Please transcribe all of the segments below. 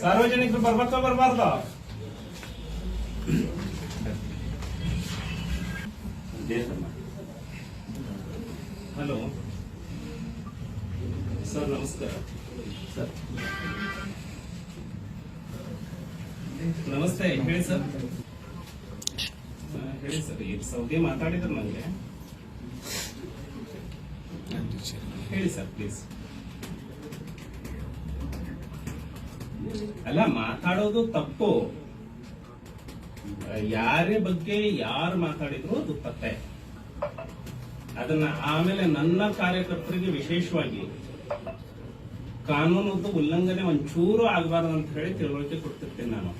ಸಾರ್ವಜನಿಕರು ಬರ್ಬೇಕ ಬರ್ಬಾರ್ದ ಹಲೋ ಸರ್ ನಮಸ್ಕಾರ ಸರ್ ನಮಸ್ತೆ ಹೇಳಿ ಸರ್ ಆ, ಹೇಳಿ ಸರ್ ಈ ಸೌದಿ ಮಾತಾಡಿದ್ರು ನನಗೆ ಹೇಳಿ ಸರ್ ಪ್ಲೀಸ್ ಅಲ್ಲ, ಮಾತಾಡೋದು ತಪ್ಪು. ಯಾರೇ ಬಗ್ಗೆ ಯಾರು ಮಾತಾಡಿದ್ರು ಅದು ತಪ್ಪೆ. ಅದನ್ನ ಆಮೇಲೆ ನನ್ನ ಕಾರ್ಯಕರ್ತರಿಗೆ ವಿಶೇಷವಾಗಿ ಕಾನೂನು ಉಲ್ಲಂಘನೆ ಒಂಚೂರು ಆಗಬಾರದು ಅಂತ ಹೇಳಿ ತಿಳುವಳಿಕೆ ಕೊಡ್ತಿರ್ತೇನೆ ನಾನು.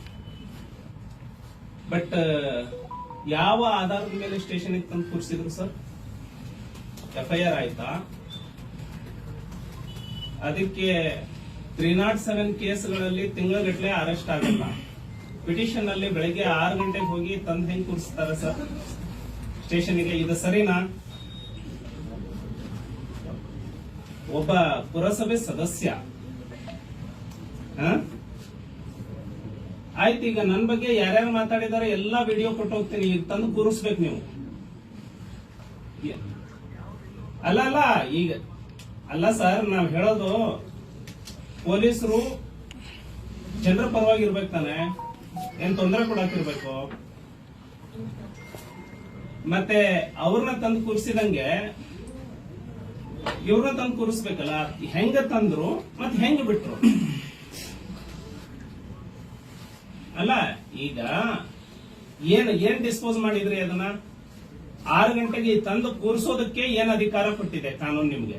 ಬಟ್ ಯಾವ ಆಧಾರದ ಮೇಲೆ ಸ್ಟೇಷನ್ಗೆ ತಂದು ಕೂರಿಸಿದ್ರು ಸರ್? ಎಫ್ಐಆರ್ ಆಯ್ತಾ? ಅದಕ್ಕೆ ತ್ರೀ ನಾಟ್ ಸೆವೆನ್ ಕೇಸ್ಗಳಲ್ಲಿ ತಿಂಗಳಗಟ್ಟಲೆ ಅರೆಸ್ಟ್ ಆಗಲ್ಲ. ಪಿಟಿಷನ್ ಅಲ್ಲಿ ಬೆಳಗ್ಗೆ ಆರು ಗಂಟೆಗೆ ಹೋಗಿ ತಂದು ಹೆಂಗ್ ಕೂರಿಸ್ತಾರೆ ಸರ್? ಸ್ಟೇಷನ್ಗೆ ಇದು ಸರಿನಾ? ಒಬ್ಬ ಪುರಸಭೆ ಸದಸ್ಯ? ಆಯ್ತು, ಈಗ ನನ್ನ ಬಗ್ಗೆ ಯಾರ್ಯಾರು ಮಾತಾಡಿದಾರೆ ಎಲ್ಲಾ ವಿಡಿಯೋ ಕೊಟ್ಟು ಹೋಗ್ತೀನಿ. ಈಗ ತಂದು ಕೂರಿಸ್ಬೇಕು ನೀವು. ಅಲ್ಲ ಅಲ್ಲ, ಈಗ, ಅಲ್ಲ ಸರ್, ನಾವು ಹೇಳೋದು ಪೊಲೀಸರು ಜನರ ಪರವಾಗಿ ಇರ್ಬೇಕು ತಾನೆ? ಏನ್ ತೊಂದರೆ ಕೊಡಾಕಿರ್ಬೇಕು? ಮತ್ತೆ ಅವ್ರನ್ನ ತಂದು ಕೂರಿಸಿದಂಗೆ ಇವ್ರನ್ನ ತಂದು ಕೂರಿಸ್ಬೇಕಲ್ಲ, ಹೆಂಗ ತಂದ್ರು ಮತ್ತೆ ಹೆಂಗ ಬಿಟ್ರು? ಅಲ್ಲ, ಈಗ ಏನ್ ಏನ್ ಡಿಸ್ಪೋಸ್ ಮಾಡಿದ್ರಿ ಅದನ್ನ? ಆರು ಗಂಟೆಗೆ ತಂದು ಕೂರಿಸೋದಕ್ಕೆ ಏನ್ ಅಧಿಕಾರ ಕೊಟ್ಟಿದೆ ಕಾನೂನು ನಿಮ್ಗೆ?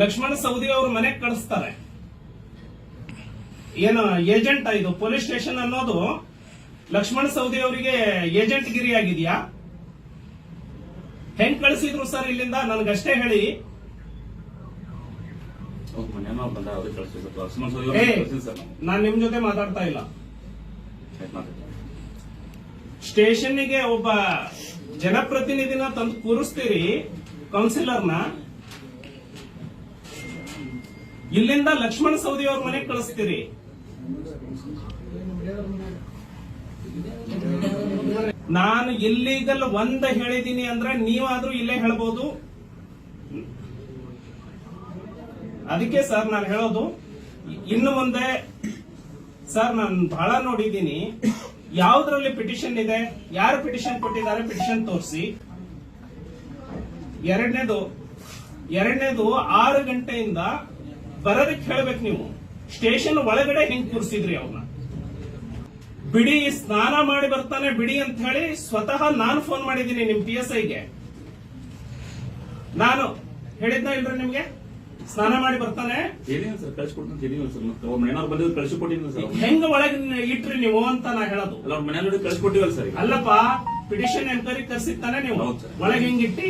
ಲಕ್ಷ್ಮಣ ಸವದಿ ಅವ್ರ ಮನೆಗೆ ಕಳಿಸ್ತಾರೆ. ಏನು ಏಜೆಂಟ್ ಇದು? ಪೊಲೀಸ್ ಸ್ಟೇಷನ್ ಅನ್ನೋದು ಲಕ್ಷ್ಮಣ ಸವದಿ ಅವರಿಗೆ ಏಜೆಂಟ್ ಗಿರಿ ಆಗಿದ್ಯಾ? ಹೆಂಗ್ ಕಳಿಸಿದ್ರು ಸರ್ ಇಲ್ಲಿಂದ? ನನಗಷ್ಟೇ ಹೇಳಿ. ನಾನ್ ನಿಮ್ ಜೊತೆ ಮಾತಾಡ್ತಾ ಇಲ್ಲ. ಸ್ಟೇಷನ್ಗೆ ಒಬ್ಬ ಜನಪ್ರತಿನಿಧಿನ ತಂದು ಕೂರಿಸ್ತೀರಿ ಕೌನ್ಸಿಲರ್ನ ಇಲ್ಲಿಂದ ಲಕ್ಷ್ಮಣ ಸವದಿ ಅವ್ರ ಮನೆಗೆ ಕಳಿಸ್ತೀರಿ. ನಾನು ಇಲ್ಲಿಗಲ್ ಒಂದ ಹೇಳಿದೀನಿ ಅಂದ್ರೆ ನೀವಾದ್ರೂ ಇಲ್ಲೇ ಹೇಳ್ಬೋದು. ಅದಕ್ಕೆ ಸರ್ ನಾನು ಹೇಳೋದು, ಇನ್ನು ಮುಂದೆ ಸರ್ ನಾನು ಬಹಳ ನೋಡಿದೀನಿ. ಯಾವ್ದ್ರಲ್ಲಿ ಪಿಟಿಷನ್ ಇದೆ, ಯಾರು ಪಿಟಿಷನ್ ಕೊಟ್ಟಿದ್ದಾರೆ ಪಿಟಿಷನ್ ತೋರಿಸಿ. ಎರಡನೇದು ಎರಡನೇದು ಆರು ಗಂಟೆಯಿಂದ ಬರೋದಕ್ಕೆ ಹೇಳ್ಬೇಕು ನೀವು. ಸ್ಟೇಷನ್ ಒಳಗಡೆ ಹೆಂಗ್ ಕೂರಿಸಿದ್ರಿ ಅವ್ನ. ಬಿಡಿ ಸ್ನಾನ ಮಾಡಿ ಬರ್ತಾನೆ ಬಿಡಿ ಅಂತ ಹೇಳಿ ಸ್ವತಃ ನಾನು ಫೋನ್ ಮಾಡಿದ್ದೀನಿ ನಿಮ್ ಪಿ ಎಸ್ ಐಗೆ ನಾನು ಹೇಳಿದ್ನ ಇಲ್ರಿ ನಿಮ್ಗೆ? ಸ್ನಾನ ಮಾಡಿ ಬರ್ತಾನೆ. ಹೆಂಗ ಒಳಗೆ ಇಟ್ರಿ ನೀವು ಅಂತ ನಾ ಹೇಳೋದು. ಅಲ್ಲಪ್ಪ ಪಿಟಿಷನ್ ಎನ್ಕ್ವೈರಿ ಕರ್ಸಿತ್ತಾನೆ ನೀವು. ಒಳಗೆ ಹೆಂಗಿಟ್ಟಿ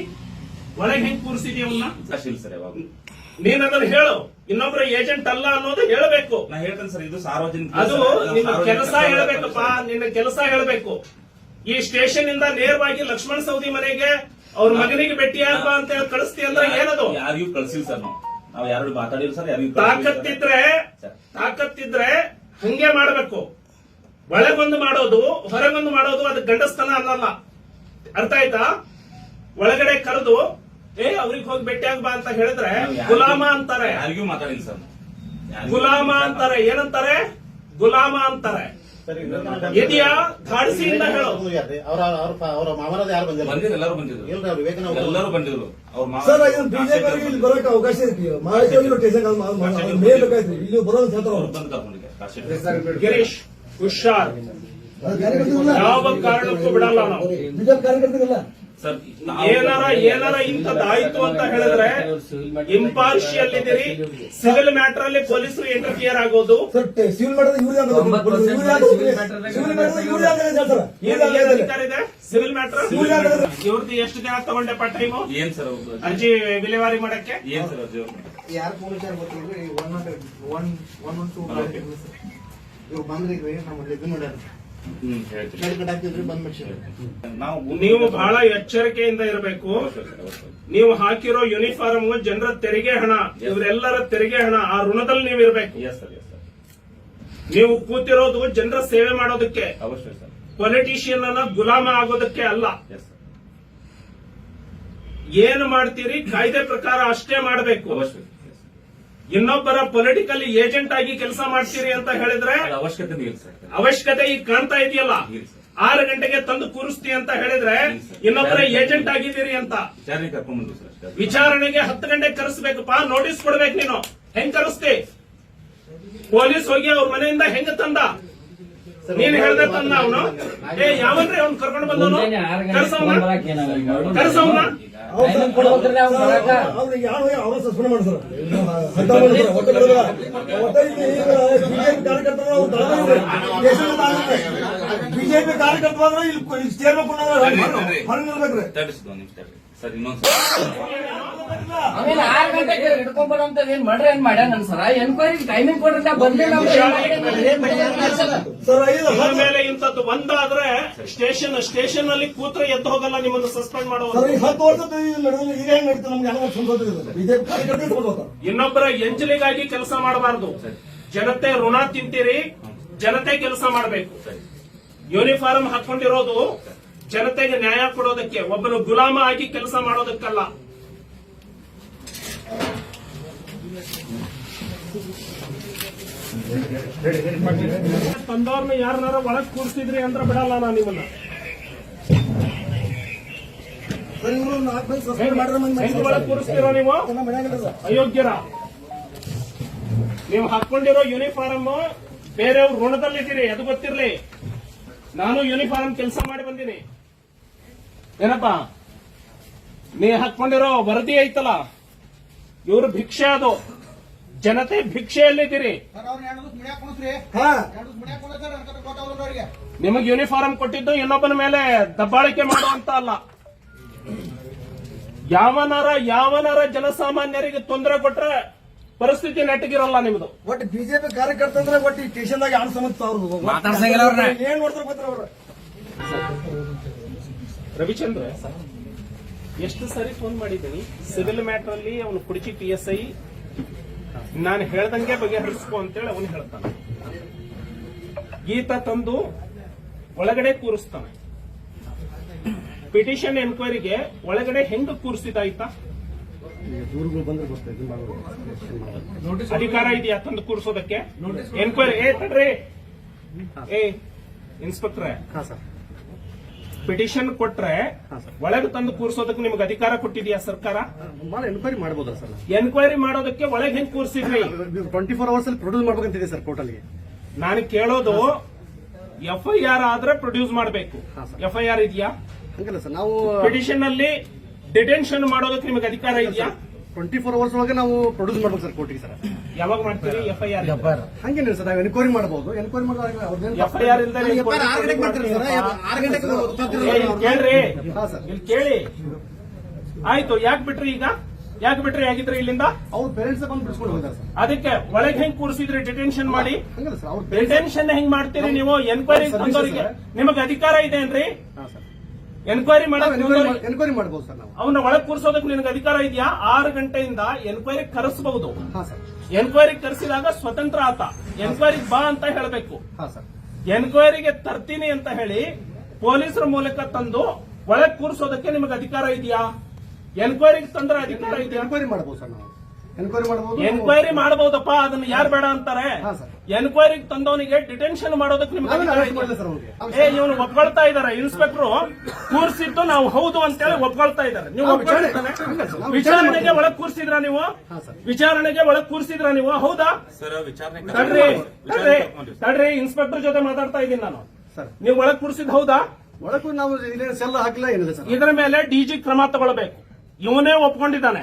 ಒಳಗೆ ಹೆಂಗ್ ಕೂರಿಸಿದಿ ಅವನ್ನ ಸಾಕ್ಷಿ ಇಲ್ಲ ಸರ್ ನೀನ್ ಅದನ್ನ ಹೇಳು. ಇನ್ನೊಬ್ರ ಏಜೆಂಟ್ ಅಲ್ಲ ಅನ್ನೋದು ಹೇಳಬೇಕು. ನಾ ಹೇಳ್ತೇನೆ ಸರ್ ಇದು ಸಾರ್ವಜನಿಕ ಅದು ನಿನ್ನ ಕೆಲಸ ಹೇಳಬೇಕಪ್ಪ ನಿನ್ನ ಕೆಲಸ ಹೇಳ್ಬೇಕು. ಈ ಸ್ಟೇಷನ್ ಇಂದ ನೇರವಾಗಿ ಲಕ್ಷ್ಮಣ ಸೌದಿ ಮನೆಗೆ ಅವ್ರ ಮಗನಿಗೆ ಭೇಟಿಯಾಗ ಅಂತ ಹೇಳಿ ಕಳಿಸ್ತಿ ಅಂದ್ರೆ ಏನದು? ಯಾರಿಗೂ ಕಳ್ಸಿಲ್ಲ ಸರ್ ನಾವು. ನಾವು ಯಾರು ಮಾತಾಡಿಲ್ಲ ಸರ್ ಯಾರಿಗೂ ತಾಕತ್ತಿದ್ರೆ. ತಾಕತ್ತಿದ್ರೆ ಹಂಗೆ ಮಾಡ್ಬೇಕು. ಒಳಗೊಂದು ಮಾಡೋದು ಹೊರಗೊಂದು ಮಾಡೋದು ಅದು ಗಂಡಸ್ತನ ಅಲ್ಲ ಅರ್ಥ ಆಯ್ತಾ? ಒಳಗಡೆ ಕರೆದು ಏ ಅವ್ರಿಗೆ ಹೋಗಿ ಭೇಟಿಯಾಗ ಬಾ ಅಂತ ಹೇಳಿದ್ರೆ ಗುಲಾಮ ಅಂತಾರೆ. ಯಾರಿಗೂ ಮಾತಾಡಿಲ್ಲ ಸರ್. ಗುಲಾಮ ಅಂತಾರೆ. ಏನಂತಾರೆ? ಗುಲಾಮ ಅಂತಾರೆ. ಇದೆಯಾ ಧಾಡಿಸಿಯಿಂದ ಹೇಳು. ಅವರ ಅವ್ರ ಅವರ ಮಾಮನದ ಯಾರು ಬಂದಿಲ್ಲ? ಬಂದಿದ್ರು ಎಲ್ಲರೂ ಬಂದಿದ್ರು. ಇಲ್ರಿ ಅವ್ರು ವಿವೇಕನ ಎಲ್ಲರೂ ಬಂದಿದ್ರು. ಅವ್ರ ಸರ್ ಇದನ್ನ ಬಿಜೆಪಿ ಇಲ್ಲಿ ಬರೋಕೆ ಅವಕಾಶ ಐತಿ ಮಹಾರಾಷ್ಟ್ರ ಟೇಷನ್ ಮೇಲ್ ಬೇಕಾಯ್ತು ಇಲ್ಲಿ ಬರೋದು ಹೇಳ್ತಾರ ಅವ್ರು. ಬಂದು ಗಿರೀಶ್ ಹುಷಾರ್. ಯಾವ ಕಾರಣಕ್ಕೂ ಬಿಡಲ್ಲ ನಾವು. ಬಿಜೆಪಿ ಏನಾರ ಏನಾರ ಇಂಥದ್ದಾಯ್ತು ಅಂತ ಹೇಳಿದ್ರೆ ಇಂಪಾರ್ಷಿಯಲ್ ಇದ್ದೀರಿ ಸಿವಿಲ್ ಮ್ಯಾಟರ್ ಅಲ್ಲಿ ಪೊಲೀಸರು ಇಂಟರ್ಫಿಯರ್ ಆಗೋದು. Civil matter? ಇವ್ರದ್ದು ಎಷ್ಟು ದಿನ ತಗೊಂಡೆಪ್ಪ ಟೈಮು ಏನ್ ಸರ್? ಅರ್ಜಿ ವಿಲೇವಾರಿ ಮಾಡಕ್ಕೆ? ಏನ್ ಸರ್ ಅರ್ಜಿ? ಯಾರು ಪೊಲೀಸರು ಗೊತ್ತಿಲ್ಲ one one one one two. ಇವ್ರು ಬಂದ್ರಿ ನಮ್ಮಲ್ಲಿ ಇದು ನೋಡ್ಯಾರ. ನಾವು ನೀವು ಬಹಳ ಎಚ್ಚರಿಕೆಯಿಂದ ಇರಬೇಕು. ನೀವು ಹಾಕಿರೋ ಯೂನಿಫಾರ್ಮ್ ಜನರ ತೆರಿಗೆ ಹಣ. ಇವರೆಲ್ಲರ ತೆರಿಗೆ ಹಣ. ಆ ಋಣದಲ್ಲಿ ನೀವು ಇರಬೇಕು. ಎಸ್ ಸರ್ ಎಸ್ ಸರ್ ನೀವು ಕೂತಿರೋದು ಜನರ ಸೇವೆ ಮಾಡೋದಕ್ಕೆ. ಅವಶ್ಯ ಸರ್ ಪೊಲಿಟಿಷಿಯನ್ ಅನ್ನ ಗುಲಾಮ ಆಗೋದಕ್ಕೆ ಅಲ್ಲ. ಎಸ್ ಸರ್ ಏನು ಮಾಡ್ತೀರಿ? ಕಾಯ್ದೆ ಪ್ರಕಾರ ಅಷ್ಟೇ ಮಾಡಬೇಕು. ಇನ್ನೊಬ್ಬರ ಪೊಲಿಟಿಕಲ್ ಏಜೆಂಟ್ ಆಗಿ ಕೆಲಸ ಮಾಡ್ತೀರಿ ಅಂತ ಹೇಳಿದ್ರೆ ಅವಶ್ಯಕತೆ ಇಲ್ಲ ಸರ್. ಅವಶ್ಯಕತೆ ಈಗ ಕಾಣ್ತಾ ಇದೆಯಲ್ಲ? ಆರು ಗಂಟೆಗೆ ತಂದು ಕೂರಿಸ್ತಿ ಅಂತ ಹೇಳಿದ್ರೆ ಇನ್ನೊಬ್ಬರ ಏಜೆಂಟ್ ಆಗಿದ್ದೀರಿ ಅಂತ. ವಿಚಾರಣೆಗೆ ಹತ್ತು ಗಂಟೆಗೆ ಪಾ ನೋಟಿಸ್ ಕೊಡ್ಬೇಕು ನೀನು. ಹೆಂಗ್ ಕರೆಸ್ತಿ? ಪೊಲೀಸ್ ಹೋಗಿ ಅವ್ರ ಮನೆಯಿಂದ ಹೆಂಗ ತಂದ? ನೀನ್ ಹೇಳ್ದೆ ತಂದ ಅವನು. ಏ ಯಾವನ್ರಿ ಅವ್ನು ಕರ್ಕೊಂಡು ಬಂದವನು? ಕರ್ಸವನ. ಕರ್ಸವನ? ಟೈಮಿಂಗ್ ಬರಾಕ. ಅವ್ರಿಗೆ ಯಾವ ಅವ್ರ ಸಸ್ಪೆಂಡ್ ಬಿಜೆಪಿ ಕಾರ್ಯಕರ್ತರು ಇಲ್ಲಿ. ಸೇರ್ಬೇಕು ಹೊರಗೆ ನಿಲ್ಬೇಕ್ರಿ. ಸರ್ ಇನ್ನೊಂದ್ ಆಮೇಲೆ ಆರ್ ಗಂಟೆಗೆ ಹಿಡ್ಕೊಂಡ್ ಬರೋಂತ ಏನ್ ಮಾಡ್ರಿ ಏನ್ ಮಾಡ್ಯಾನ ಸರ? ಎನ್ಕ್ವೈರಿ ಟೈಮಿಂಗ್ ಕೊಡ್ರಿ ಬಂದಿಲ್ಲ ಇದ್ರ ಮೇಲೆ ಇಂಥದ್ದು ಒಂದಾದ್ರೆ ಸ್ಟೇಷನ್ ಸ್ಟೇಷನ್ ಅಲ್ಲಿ ಕೂತ್ರೆ ಎದ್ದು ಹೋಗಲ್ಲ ನಿಮ್ಮನ್ನು ಸಸ್ಪೆಂಡ್ ಹೋಗ್ತಾರೆ ಇನ್ನೊಬ್ಬರ ಎಂಜಲಿಗಾಗಿ ಕೆಲಸ ಮಾಡಬಾರದು. ಜನತೆ ಋಣ ತಿಂತೀರಿ ಜನತೆ ಕೆಲಸ ಮಾಡಬೇಕು. ಯೂನಿಫಾರ್ಮ್ ಹಾಕೊಂಡಿರೋದು ಜನತೆಗೆ ನ್ಯಾಯ ಕೊಡೋದಕ್ಕೆ ಒಬ್ಬನು ಗುಲಾಮ ಆಗಿ ಕೆಲಸ ಮಾಡೋದಕ್ಕಲ್ಲ. ತಂದವ್ರನ್ನ ಯಾರನ್ನಾರ ಒಳಗ್ ಕೂರಿಸಿದ್ರಿ ಅಂದ್ರ ಬಿಡಲ್ಲ ನಾನು ನಿಮ್ಮನ್ನ. ಒಳಗ್ ನೀವು? ಅಯೋಗ್ಯರ. ನೀವು ಹಾಕೊಂಡಿರೋ ಯೂನಿಫಾರ್ಮ್ ಬೇರೆಯವ್ರ ಋಣದಲ್ಲಿದ್ದೀರಿ, ಅದು ಗೊತ್ತಿರ್ಲಿ. ನಾನು ಯೂನಿಫಾರ್ಮ್ ಕೆಲಸ ಮಾಡಿ ಬಂದೀನಿ. ಏನಪ್ಪ? ನೀ ಹಾಕೊಂಡಿರೋ ವರದಿ ಐತಲ್ಲ? ಇವರು ಭಿಕ್ಷೆ ಅದು. ಜನತೆ ಭಿಕ್ಷೆಯಲ್ಲಿದ್ದೀರಿ. ಹಾ. ನಿಮಗೆ ಯೂನಿಫಾರ್ಮ್ ಕೊಟ್ಟಿದ್ದು ಇನ್ನೊಬ್ಬನ ಮೇಲೆ ದಬ್ಬಾಳಿಕೆ ಮಾಡುವಂತ ಅಲ್ಲ. ಯಾವನಾರ ಯಾವನಾರ ಜನಸಾಮಾನ್ಯರಿಗೆ ತೊಂದರೆ ಕೊಟ್ರೆ ಪರಿಸ್ಥಿತಿ ನೆಟ್ಟಗಿರಲ್ಲ ನಿಮ್ದು. ಒಟ್ಟು ಬಿಜೆಪಿ ಕಾರ್ಯಕರ್ತ ಅಂದ್ರೆ ಒಟ್ಟು ಈ ಸ್ಟೇಷನ್ದಾಗ ಯಾರು ಸಮಸ್ಯೆ ಅವ್ರದ್ದು ಮಾತಾಡ್ಸಂಗಿಲ್ಲ ಅವ್ರನ್ನ. ಏನ್ ನೋಡ್ತಾರೆ ಅವ್ರ? ರವಿಚಂದ್ರ ಎಷ್ಟು ಸರಿ ಫೋನ್ ಮಾಡಿದ್ದೀನಿ. ಸಿವಿಲ್ ಮ್ಯಾಟರ್ ಅಲ್ಲಿ ಅವನು ಕುಡಿಚಿ ಪಿ ಎಸ್ ಐ ನಾನು ಹೇಳ್ದಂಗೆ ಬಗೆಹರಿಸ್ಕೊ ಅಂತೇಳಿ ಅವನು ಹೇಳ್ತಾನೆ. ಗೀತ ತಂದು ಒಳಗಡೆ ಕೂರಿಸ್ತಾನೆ. ಪಿಟಿಷನ್ ಎನ್ಕ್ವೈರಿಗೆ ಒಳಗಡೆ ಹೆಂಗ ಕೂರಿಸಿದಾಯ್ತಾ ದೂರುಗಳು ಬಂದ್ರೆ ಬರ್ತದೆ ಇದು. ಅಧಿಕಾರ ಇದೆಯಾ? ತಂದು ಕೂರಿಸೋದಕ್ಕೆ? ಎನ್ಕ್ವೈರಿ ಏ ತಡ್ರಿ. ಏ ಇನ್ಸ್ಪೆಕ್ಟ್ರೆ. ಹಾ ಸರ್. ಪಿಟಿಷನ್ ಕೊಟ್ರೆ ಒಳಗೆ ತಂದು ಕೂರಿಸೋದಕ್ಕೆ ನಿಮ್ಗೆ ಅಧಿಕಾರ ಕೊಟ್ಟಿದ್ಯಾ ಸರ್ಕಾರ? ಎನ್ಕ್ವೈರಿ ಮಾಡಬಹುದು ಸರ್? ಎನ್ಕ್ವೈರಿ ಮಾಡೋದಕ್ಕೆ ಒಳಗೆ ಹೆಂಗ್ ಕೂರಿಸಿದ್ರಿ? ಟ್ವೆಂಟಿ ಫೋರ್ ಅವರ್ಸ್ ಅಲ್ಲಿ ಪ್ರೊಡ್ಯೂಸ್ ಮಾಡ್ಬೇಕಂತಿದೆ ಸರ್ ಕೋರ್ಟಲ್ಗೆ ನಾನು ಕೇಳೋದು ಎಫ್ಐಆರ್ ಆದ್ರೆ ಪ್ರೊಡ್ಯೂಸ್ ಮಾಡಬೇಕು. ಎಫ್ಐಆರ್ ಇದೆಯಾ? ಹಂಗಲ್ಲ ಸರ್ ನಾವು ಪಿಟಿಷನ್ ಅಲ್ಲಿ ಡಿಟೆನ್ಷನ್ ಮಾಡೋದಕ್ಕೆ ನಿಮಗೆ ಅಧಿಕಾರ ಇದೆಯಾ? ಟ್ವೆಂಟಿ ಫೋರ್ ಅವರ್ಸ್ ಒಳಗೆ ನಾವು ಪ್ರೊಡ್ಯೂಸ್ ಮಾಡ್ಬೇಕು ಸರ್ ಕೋರ್ಟಿಗೆ ಸರ್ ಯಾವಾಗ ಮಾಡ್ತೀರಿ? ಎಫ್ಐಆರ್ ಹಂಗೇನಿಲ್ಲ ಸರ್ ನಾವು ಎನ್ಕ್ವೈರಿ ಮಾಡಬಹುದು ಎನ್ಕ್ವೈರಿ ಇಲ್ಲಿ. ಕೇಳಿ. ಆಯ್ತು ಯಾಕೆ ಬಿಟ್ರಿ ಈಗ? ಯಾಕೆ ಬಿಟ್ರಿ? ಆಗಿದ್ರೆ ಇಲ್ಲಿಂದ? ಅವ್ರ ಪೇರೆಂಟ್ಸ್ ಬಂದು ಬಿಡಿಸ್ಕೊಂಡು ಹೋಗಿದ್ದಾರೆ ಸರ್ ಅದಕ್ಕೆ ಒಳಗೆ ಹೆಂಗ್ ಕೂರಿಸಿದ್ರೆ? ಡಿಟೆನ್ಷನ್ ಮಾಡಿ. ಹಂಗಲ್ಲ ಸರ್ ಅವ್ರ ಡಿಟೆನ್ಷನ್ ಹೆಂಗ್ ಮಾಡ್ತೀರಿ ನೀವು? ಎನ್ಕ್ವೈರಿ ನಿಮಗೆ ಅಧಿಕಾರ ಇದೆ ಏನ್ರಿ? ಹಾ ಸರ್ ಎನ್ಕ್ವೈರಿ ಎನ್ಕ್ವೈರಿ ಮಾಡಬಹುದು ಸರ್ ನಾವು. ಅವನ್ನ ಒಳಗೆ ಕೂರಿಸೋದಕ್ಕೆ ನಿನಗೆ ಅಧಿಕಾರ ಇದೆಯಾ? ಆರು ಗಂಟೆಯಿಂದ ಎನ್ಕ್ವೈರಿ ಕರೆಸಬಹುದು ಎನ್ಕ್ವೈರಿ ಕರೆಸಿದಾಗ ಸ್ವತಂತ್ರ ಆತ. ಎನ್ಕ್ವೈರಿ ಬಾ ಅಂತ ಹೇಳಬೇಕು. ಹಾ ಸರ್. ಎನ್ಕ್ವೈರಿಗೆ ತರ್ತೀನಿ ಅಂತ ಹೇಳಿ ಪೊಲೀಸರ ಮೂಲಕ ತಂದು ಒಳಗೆ ಕೂರಿಸೋದಕ್ಕೆ ನಿಮಗೆ ಅಧಿಕಾರ ಇದೆಯಾ? ಎನ್ಕ್ವೈರಿಗೆ ತಂದ್ರೆ ಅಧಿಕಾರ ಇದೆಯಾ? ಎನ್ಕ್ವೈರಿ ಮಾಡಬಹುದು ಸರ್ ನಾವು. ಎನ್ಕ್ವೈರಿ ಮಾಡಬಹುದು? ಎನ್ಕ್ವೈರಿ ಮಾಡಬಹುದಪ್ಪ ಅದನ್ನ ಯಾರು ಬೇಡ ಅಂತಾರೆ? ಎನ್ಕ್ವೈರಿ ಎನ್ಕ್ವೈರಿಗೆ ತಂದವನಿಗೆ ಡಿಟೆನ್ಷನ್ ಮಾಡೋದಕ್ಕೆ ನಿಮ್ಗೆ ಇವನು ಒಪ್ಕೊಳ್ತಾ ಇದಾರೆ ಇನ್ಸ್ಪೆಕ್ಟರ್. ಕೂರ್ಸಿದ್ದು ನಾವು ಹೌದು ಅಂತೇಳಿ ಒಪ್ಕೊಳ್ತಾ ಇದಾರೆ. ನೀವು ವಿಚಾರಣೆಗೆ ಒಳಗ್ ಕೂರ್ಸಿದ್ರ ನೀವು? ವಿಚಾರಣೆಗೆ ಒಳಗ್ ಕೂರ್ಸಿದ್ರ ನೀವು? ಹೌದಾ? ಸರ್ ವಿಚಾರಣೆ ತಡ್ರಿ ತಡ್ರಿ ತಡ್ರಿ ಇನ್ಸ್ಪೆಕ್ಟರ್ ಜೊತೆ ಮಾತಾಡ್ತಾ ಇದ್ದೀನಿ ನಾನು. ಸರ್. ನೀವು ಒಳಗ್ ಕೂರ್ಸಿದ್ ಹೌದಾ? ಒಳಗೂ ನಾವು ಹಾಕಿಲ್ಲ ಏನಿಲ್ಲ ಸರ್. ಇದರ ಮೇಲೆ ಡಿಜಿ ಕ್ರಮ ತಗೊಳ್ಬೇಕು. ಇವನೇ ಒಪ್ಕೊಂಡಿದ್ದಾನೆ.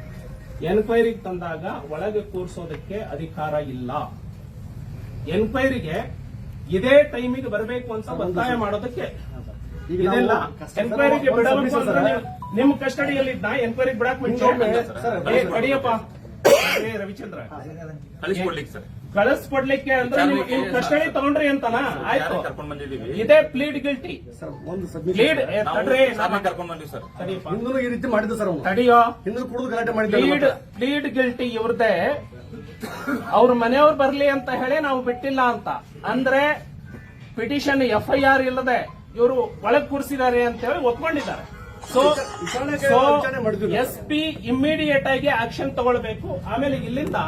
ಎನ್ಕ್ವೈರಿಗೆ ತಂದಾಗ ಒಳಗೆ ಕೂರಿಸೋದಕ್ಕೆ ಅಧಿಕಾರ ಇಲ್ಲ. ಎನ್ಕ್ವೈರಿಗೆ ಇದೇ ಟೈಮಿಗೆ ಬರಬೇಕು ಅಂತ ಒತ್ತಾಯ ಮಾಡೋದಕ್ಕೆ ಇದೆಲ್ಲ ಎನ್ಕ್ವೈರಿಗೆ ಬಿಡಲು ನಿಮ್ submission ಅಂದ್ರೆ ಸರ್. ನೀವು- ನಿಮ್ಮ ಕಸ್ಟಡಿಯಲ್ಲಿ ಇದ್ದ ಎನ್ಕ್ವೈರಿಗೆ ಬಿಡಕ್ ಮುಂಚೆ ಸರ್, ಏ, ಕಡಿಯಪ್ಪ ಏ, ರವಿಚಂದ್ರ. ಕಳಿಸ್ಕೊಡ್ಲಿಕ್ಕೆ ಸರ್. ಕಳಿಸ್ಕೊಡ್ಲಿಕ್ಕೆ ಅಂದ್ರೆ ನೀವು ಕಸ್ಟಡಿ ತಗೊಂಡ್ರಿ ಅಂತನಾ? ಆಯ್ತು. ಕರ್ಕೊಂಡ್ ಬಂದಿದ್ದೀವಿ. ಇದೇ ಪ್ಲೀಡ್ ಗಿಲ್ಟಿ ಸರ್ ಒಂದು ಸಬ್ಮಿಷನ್ ಪ್ಲೀಡ್ ತಡ್ರಿ ಕರ್ಕೊಂಡ್ ಬಂದಿವಿ ಸರ್. ಹಿಂದೂ ಈ ರೀತಿ ಮಾಡಿದ್ದು ಸರ್ ಅವನು ತಡಿಯೋ. ಹಿಂದೂ ಕುಡಿದು ಗಲಾಟೆ ಪ್ಲೀಡ್ ಪ್ಲೀಡ್ ಗಿಲ್ಟಿ ಇವ್ರದೇ. ಅವ್ರ ಮನೆಯವ್ರು ಬರ್ಲಿ ಅಂತ ಹೇಳಿ ನಾವು ಬಿಟ್ಟಿಲ್ಲ ಅಂತ. ಅಂದ್ರೆ ಪಿಟಿಷನ್ ಎಫ್ ಐ ಆರ್ ಇಲ್ಲದೆ ಇವರು ಒಳಗ್ ಕೂರಿಸಿದ್ದಾರೆ ಅಂತ ಹೇಳಿ ಒಪ್ಕೊಂಡಿದ್ದಾರೆ ಸೊ. ಎಸ್ ಪಿ ಇಮ್ಮಿಡಿಯೇಟ್ ಆಗಿ ಆಕ್ಷನ್ ತಗೊಳ್ಬೇಕು. ಆಮೇಲೆ ಇಲ್ಲಿಂದ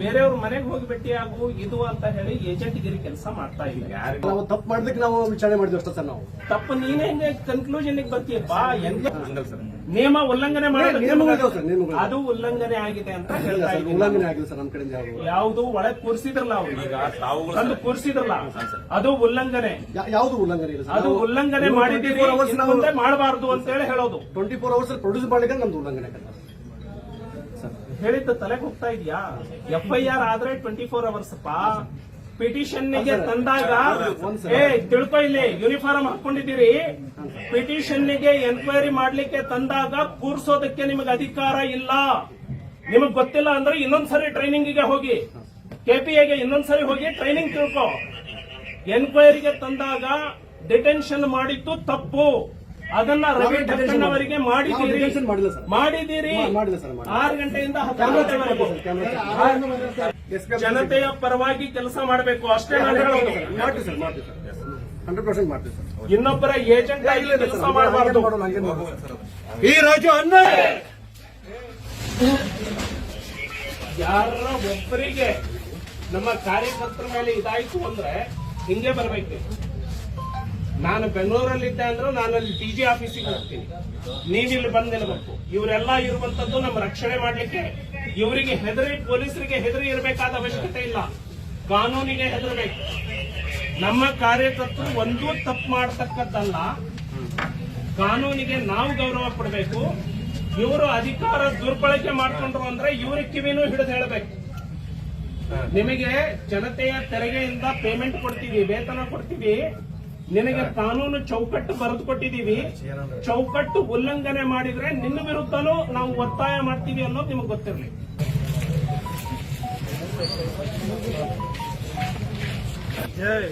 ಬೇರೆಯವ್ರ ಮನೆಗೆ ಹೋಗಿ ಆಗು ಇದು ಅಂತ ಹೇಳಿ ಏಜೆಂಟ್ ಗಿರಿ ಕೆಲಸ ಮಾಡ್ತಾ ಇದ್ದಾರೆ. ನಾವು ತಪ್ಪು ಮಾಡ್ದಕ್ಕೆ ನಾವು ವಿಚಾರಣೆ ಮಾಡಿದ್ವಿ ಅಷ್ಟೇ ಸರ್ ನಾವು. ತಪ್ಪು ನೀನೇ ಹೆಂಗೆ ಕನ್ಕ್ಲೂಷನ್ ಬರ್ತೀಯ? ಬಾ ಎಂದ ಸರ್. ನಿಯಮ ಉಲ್ಲಂಘನೆ ಮಾಡಿದ್ರೆ. ಅದು ಉಲ್ಲಂಘನೆ ಆಗಿದೆ ಅಂತ ಹೇಳ್ತಾ ಸರ್ ಇದ್ದೀನಿ. ಉಲ್ಲಂಘನೆ ಆಗಿದೆ ಸರ್ ನಮ್ಮ ಕಡೆ ಯಾವುದು? ಯಾವುದು ಒಳಗ್ ಕೂರಿಸಿದ್ರಲ್ಲ ಅವ್ರು. ಈಗ ತಾವುಗಳು ತಂದು ಕೂರಿಸಿದ್ರಲ್ಲ. ಅದು ಉಲ್ಲಂಘನೆ. ಯಾವುದು ಉಲ್ಲಂಘನೆ ಇಲ್ಲ ಸರ್? ಅದು ಉಲ್ಲಂಘನೆ ಮಾಡಿದ್ದೀವಿ ಮಾಡಬಾರದು ಅಂತ ಹೇಳಿ ಹೇಳೋದು. ಟ್ವೆಂಟಿ ಫೋರ್ ಅವರ್ಸ್ ಪ್ರೊಡ್ಯೂಸ್ ಮಾಡಿದ್ರೆ ನಮ್ದು ಉಲ್ಲಂಘನೆ. ಹೇಳಿದ್ದ ತಲೆಗೆ ಹೋಗ್ತಾ ಇದೆಯಾ? ಎಫ್ ಐ ಆರ್ ಆದ್ರೆ ಟ್ವೆಂಟಿ ಫೋರ್ ಅವರ್ಸ್ ಪಿಟಿಷನ್ಗೆ ತಂದಾಗ. ಏ ತಿಳ್ಕೊ ಇಲ್ಲಿ ಯೂನಿಫಾರ್ಮ್ ಹಾಕೊಂಡಿದ್ದೀರಿ. ಪಿಟಿಷನ್ಗೆ ಎನ್ಕ್ವೈರಿ ಮಾಡ್ಲಿಕ್ಕೆ ತಂದಾಗ ಕೂರ್ಸೋದಕ್ಕೆ ನಿಮಗೆ ಅಧಿಕಾರ ಇಲ್ಲ. ನಿಮಗ್ ಗೊತ್ತಿಲ್ಲ ಅಂದ್ರೆ ಇನ್ನೊಂದ್ಸರಿ ಟ್ರೈನಿಂಗ್ಗೆ ಹೋಗಿ. ಕೆಪಿಎಗೆ ಇನ್ನೊಂದ್ಸರಿ ಹೋಗಿ ಟ್ರೈನಿಂಗ್ ತಿಳ್ಕೊ. ಎನ್ಕ್ವೈರಿಗೆ ತಂದಾಗ ಡಿಟೆನ್ಷನ್ ಮಾಡಿದ್ದು ತಪ್ಪು. ಅದನ್ನ ರವಿ ಅವರಿಗೆ ಮಾಡಿದ್ದೀರಿ. ಮಾಡಿಲ್ಲ ಸರ್. ಮಾಡಿದ್ದೀರಿ. ಆರು ಗಂಟೆಯಿಂದ ಹತ್ತು ಗಂಟೆವರೆಗೂ. ಜನತೆಯ ಪರವಾಗಿ ಕೆಲಸ ಮಾಡಬೇಕು. ಅಷ್ಟೇ ನಾನು ಹೇಳೋದು ಹಂಡ್ರೆಡ್ ಪರ್ಸೆಂಟ್ ಮಾಡ್ತೀವಿ ಸರ್. ಇನ್ನೊಬ್ಬರ ಏಜೆಂಟ್ ಆಗಿ ಕೆಲಸ ಮಾಡಬಾರ್ದು. ಈ ರಾಜ್ಯ ಅನ್ಯಾಯ ಯಾರ ಒಬ್ಬರಿಗೆ ನಮ್ಮ ಕಾರ್ಯಕರ್ತರ ಮೇಲೆ ಇದಾಯ್ತು ಅಂದ್ರೆ ಹಿಂಗೆ ಬರ್ಬೇಕು. ನಾನು ಬೆಂಗಳೂರಲ್ಲಿದ್ದೆ ಅಂದ್ರೆ ನಾನು ಅಲ್ಲಿ ಟಿ ಜಿ ಆಫೀಸಿಗೆ ಹೋಗ್ತೀನಿ. ನೀವಿಲ್ಲಿ ಬಂದ್ ನಿಲ್ಬೇಕು. ಇವರೆಲ್ಲ ಇರುವಂತದ್ದು ನಮ್ಮ ರಕ್ಷಣೆ ಮಾಡ್ಲಿಕ್ಕೆ ಇವರಿಗೆ ಹೆದರಿ, ಪೊಲೀಸರಿಗೆ ಹೆದರಿ ಇರಬೇಕಾದ ಅವಶ್ಯಕತೆ ಇಲ್ಲ. ಕಾನೂನಿಗೆ ಹೆದರಬೇಕು. ನಮ್ಮ ಕಾರ್ಯಕರ್ತರು ಒಂದೂ ತಪ್ಪು ಮಾಡತಕ್ಕದ್ದಲ್ಲ ಕಾನೂನಿಗೆ ನಾವು ಗೌರವ ಕೊಡಬೇಕು. ಇವರು ಅಧಿಕಾರ ದುರ್ಬಳಕೆ ಮಾಡ್ಕೊಂಡ್ರು ಅಂದ್ರೆ ಇವ್ರ ಕಿವಿನೂ ಹಿಡಿದು ಹೇಳಬೇಕು. ನಿಮಗೆ ಜನತೆಯ ತೆರಿಗೆಯಿಂದ ಪೇಮೆಂಟ್ ಕೊಡ್ತೀವಿ, ವೇತನ ಕೊಡ್ತೀವಿ. ನಿನಗೆ ಕಾನೂನು ಚೌಕಟ್ಟು ಬರೆದು ಕೊಟ್ಟಿದೀವಿ ಚೌಕಟ್ಟು ಉಲ್ಲಂಘನೆ ಮಾಡಿದ್ರೆ ನಿನ್ನ ವಿರುದ್ಧನೂ ನಾವು ಒತ್ತಾಯ ಮಾಡ್ತೀವಿ ಅನ್ನೋದು ನಿಮಗೆ ಗೊತ್ತಿರಲಿ. ಜೈ